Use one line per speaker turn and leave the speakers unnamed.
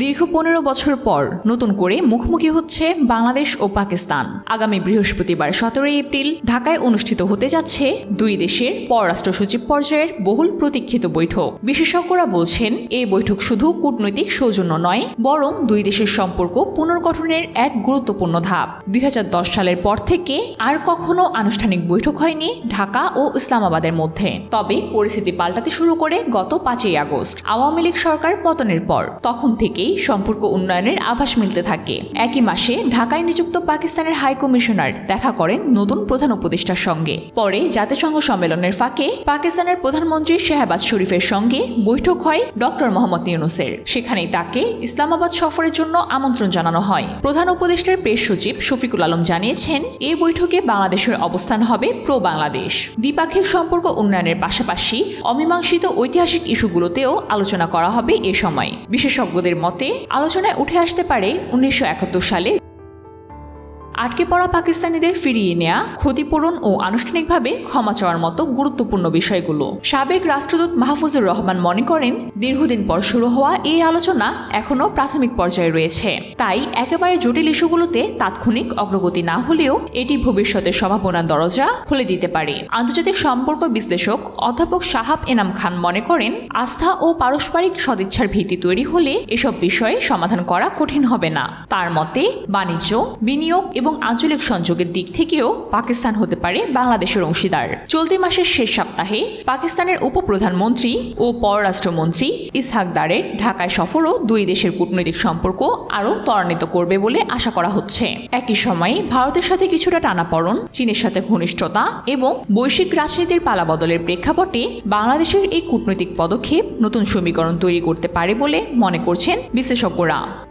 দীর্ঘ পনেরো বছর পর নতুন করে মুখোমুখি হচ্ছে বাংলাদেশ ও পাকিস্তান। আগামী বৃহস্পতিবার সতেরোই এপ্রিল ঢাকায় অনুষ্ঠিত হতে যাচ্ছে দুই দেশের পররাষ্ট্র সচিব পর্যায়ের বহুল প্রতীক্ষিত বৈঠক। বিশেষজ্ঞরা বলছেন, এই বৈঠক শুধু কূটনৈতিক সৌজন্য নয়, বরং দুই দেশের সম্পর্ক পুনর্গঠনের এক গুরুত্বপূর্ণ ধাপ। দুই হাজার দশ সালের পর থেকে আর কখনো আনুষ্ঠানিক বৈঠক হয়নি ঢাকা ও ইসলামাবাদের মধ্যে। তবে পরিস্থিতি পাল্টাতে শুরু করে গত পাঁচই আগস্ট। আওয়ামী লীগ সরকার পতনের পর, তখন থেকেই সম্পর্ক উন্নয়নের আভাস মিলতে থাকে। একই মাসে ঢাকায় নিযুক্ত পাকিস্তানের হাই কমিশনার দেখা করেন নতুন প্রধান উপদেষ্টার সঙ্গে। পরে জাতিসংঘ সম্মেলনের ফাঁকে পাকিস্তানের প্রধানমন্ত্রী শেহবাজ শরীফের সঙ্গে বৈঠক হয় ডক্টর মোহাম্মদ ইউনুসের। সেখানেই তাকে ইসলামাবাদ সফরের জন্য আমন্ত্রণ জানানো হয়। প্রধান উপদেষ্টার প্রেস সচিব শফিকুল আলম জানিয়েছেন এই বৈঠকে বাংলাদেশের অবস্থান হবে প্রো বাংলাদেশ দ্বিপাক্ষিক সম্পর্ক উন্নয়নের পাশাপাশি অমীমাংসিত ঐতিহাসিক ইস্যুগুলোতেও আলোচনা করা হবে এ সময়। বিশেষজ্ঞদের মতে আলোচনায় উঠে আসতে পারে উনিশশো একাত্তর সালে। আটকে পড়া পাকিস্তানিদের ফিরিয়ে নেওয়া ক্ষতিপূরণ ও আনুষ্ঠানিকভাবে ক্ষমা চাওয়ার মতো গুরুত্বপূর্ণ বিষয়গুলো। সাবেক রাষ্ট্রদূত মাহফুজুর রহমান মনে করেন, দীর্ঘদিন পর শুরু হওয়া এই আলোচনা এখনও প্রাথমিক পর্যায়ে রয়েছে। তাই একেবারে জটিল ইস্যুগুলোতে তাৎক্ষণিক অগ্রগতি না হলেও এটি ভবিষ্যতের সম্ভাবনার দরজা খুলে দিতে পারে। আন্তর্জাতিক সম্পর্ক বিশ্লেষক অধ্যাপক সাহাব এনাম খান মনে করেন, আস্থা ও পারস্পরিক সদিচ্ছার ভিত্তি তৈরি হলে এসব বিষয়ে সমাধান করা কঠিন হবে না। তার মতে, বাণিজ্য, বিনিয়োগ এবং আঞ্চলিক সংযোগের দিক থেকেও পাকিস্তান হতে পারে বাংলাদেশের অংশীদার। চলতি মাসের শেষ সপ্তাহে পাকিস্তানের উপপ্রধানমন্ত্রী ও পররাষ্ট্রমন্ত্রী ইসহাক দারের ঢাকায় সফরও দুই দেশের কূটনৈতিক সম্পর্ক আরও ত্বরান্বিত করবে বলে আশা করা হচ্ছে। একই সময়ে ভারতের সাথে কিছুটা টানাপড়ন, চীনের সাথে ঘনিষ্ঠতা এবং বৈশ্বিক রাজনীতির পালাবদলের প্রেক্ষাপটে বাংলাদেশের এই কূটনৈতিক পদক্ষেপ নতুন সমীকরণ তৈরি করতে পারে বলে মনে করছেন বিশেষজ্ঞরা।